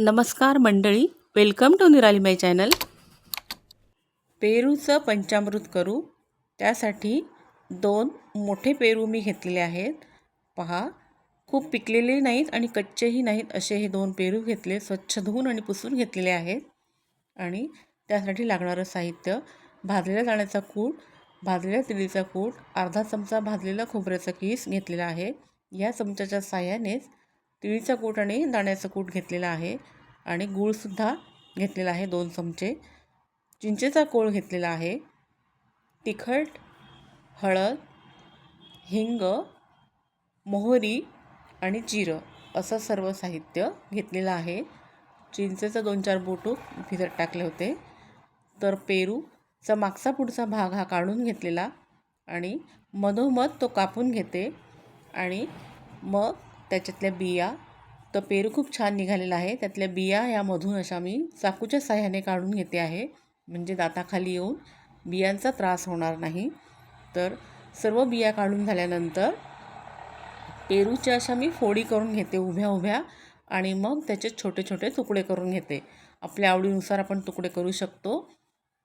नमस्कार मंडळी welcome to निराली माय चॅनल पेरूचं पंचामृत करू. त्यासाठी दोन मोठे पेरू मी घेतलेले आहेत. पहा खूप पिकलेले नाहीत आणि कच्चेही नाहीत असे हे दोन पेरू घेतले स्वच्छ धुवून आणि पुसून घेतलेले आहेत. आणि त्यासाठी लागणारं साहित्य भाजलेल्या जाण्याचा कूट भाजलेल्या तिळीचा कूट अर्धा चमचा भाजलेला खोबऱ्याचा किस घेतलेला आहे. या चमच्याच्या साह्यानेच तिळीचा कूट आणि दाण्याचं कूट घेतलेला आहे आणि गूळसुद्धा घेतलेला आहे दोन चमचे. चिंचेचा कोळ घेतलेला आहे. तिखट हळद हिंग मोहरी आणि जिरं असं सर्व साहित्य घेतलेलं आहे. चिंचेचं दोन चार बोटू भिजत टाकले होते. तर पेरूचा मागचा पुढचा भाग हा काढून घेतलेला आणि मधोमध तो कापून घेते आणि मग त्याच्यातल्या बिया. तर पेरू खूप छान निघालेला आहे. त्यातल्या बिया यामधून अशा मी चाकूच्या साह्याने काढून घेते आहे. म्हणजे दाताखाली येऊन बियांचा त्रास होणार नाही. तर सर्व बिया काढून झाल्यानंतर पेरूच्या अशा मी फोडी करून घेते उभ्या उभ्या आणि मग त्याचे छोटे छोटे तुकडे करून घेते. आपल्या आवडीनुसार आपण तुकडे करू शकतो.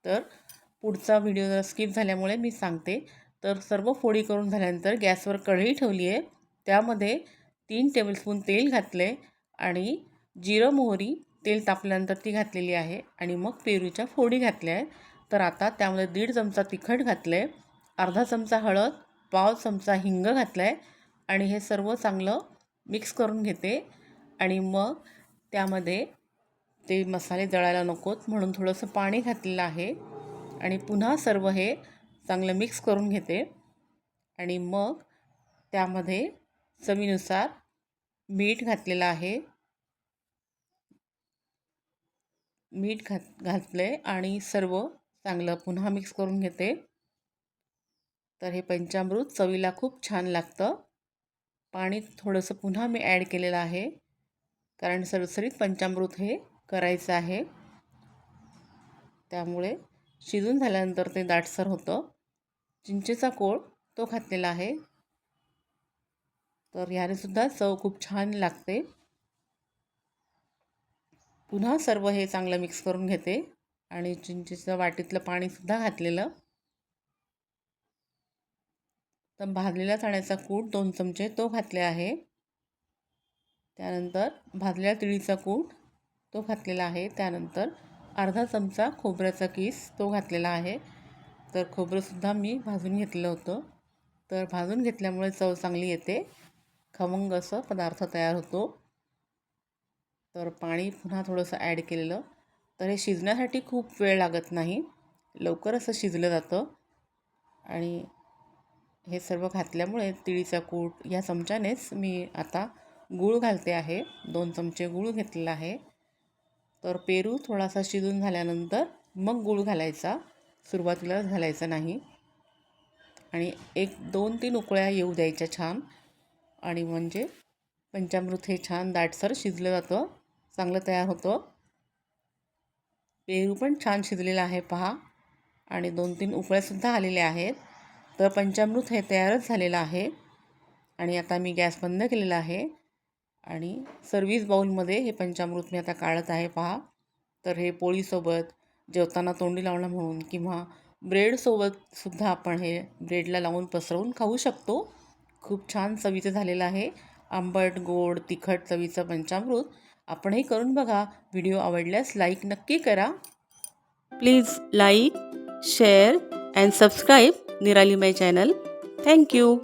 तर पुढचा व्हिडिओ जरा स्किप झाल्यामुळे मी सांगते. तर सर्व फोडी करून झाल्यानंतर गॅसवर कढई ठेवली आहे. त्यामध्ये तीन टेबलस्पून तेल घातले आणि जिरं मोहरी तेल तापल्यानंतर ती घातलेली आहे आणि मग पेरूच्या फोडी घातल्या आहे तर आता त्यामध्ये दीड चमचा तिखट घातलं आहे अर्धा चमचा हळद पाव चमचा हिंग घातला आहे आणि हे सर्व चांगलं मिक्स करून घेते. आणि मग त्यामध्ये ते मसाले जळायला नकोत म्हणून थोडंसं पाणी घातलेलं आहे आणि पुन्हा सर्व हे चांगलं मिक्स करून घेते. आणि मग त्यामध्ये चवीनुसार मीठ घातलेलं आहे. मीठ घात घातले आणि सर्व चांगलं पुन्हा मिक्स करून घेते. तर हे पंचामृत चवीला खूप छान लागतं. पाणी थोडंसं पुन्हा मी ॲड केलेलं आहे. कारण सरसरीत पंचामृत हे करायचं आहे. त्यामुळे शिजून झाल्यानंतर ते दाटसर होतं. चिंचेचा कोळ तो घातलेला आहे. तर याने सुद्धा चव खूप छान लागते. पुन्हा सर्व हे चांगलं मिक्स करून घेते. आणि चिंचेचं वाटीतलं पाणीसुद्धा घातलेलं. तर भाजलेला चण्याचा कूट दोन चमचे तो घातले आहे. त्यानंतर भाजलेल्या तिळीचा कूट तो घातलेला आहे. त्यानंतर अर्धा चमचा खोबऱ्याचा किस तो घातलेला आहे. तर खोबरंसुद्धा मी भाजून घेतलं होतं. तर भाजून घेतल्यामुळे चव चांगली येते. खमंग असं पदार्थ तयार होतो. तर पाणी पुन्हा थोडंसं ॲड केलेलं. तर हे शिजण्यासाठी खूप वेळ लागत नाही. लवकर असं शिजलं जातं. आणि हे सर्व घातल्यामुळे तिळीचा कूट या चमच्यानेच मी आता गूळ घालते आहे. दोन चमचे गूळ घेतलेला आहे. तर पेरू थोडासा शिजून झाल्यानंतर मग गूळ घालायचा. सुरुवातीला घालायचा नाही. आणि एक दोन तीन उकळ्या येऊ द्यायच्या छान. आणि म्हणजे पंचामृत हे छान दाटसर शिजलं जातं. चांगलं तयार होतं. पेरू पण छान शिजलेलं आहे पहा. आणि दोन तीन उकळ्यासुद्धा आलेल्या आहेत. तर पंचामृत हे तयारच झालेलं आहे. आणि आता मी गॅस बंद केलेला आहे. आणि सर्विस बाऊलमध्ये हे पंचामृत मी आता काढत आहे पहा. तर हे पोळीसोबत जेवताना तोंडी लावणं म्हणून किंवा ब्रेडसोबतसुद्धा आपण हे ब्रेडला लावून पसरवून खाऊ शकतो. खूप छान चवीचं झालेलं आहे. आंबट गोड तिखट चवीचं पंचामृत. आपणही करून बघा. व्हिडिओ आवडल्यास लाईक नक्की करा. Please like share and subscribe Nirali my channel. Thank you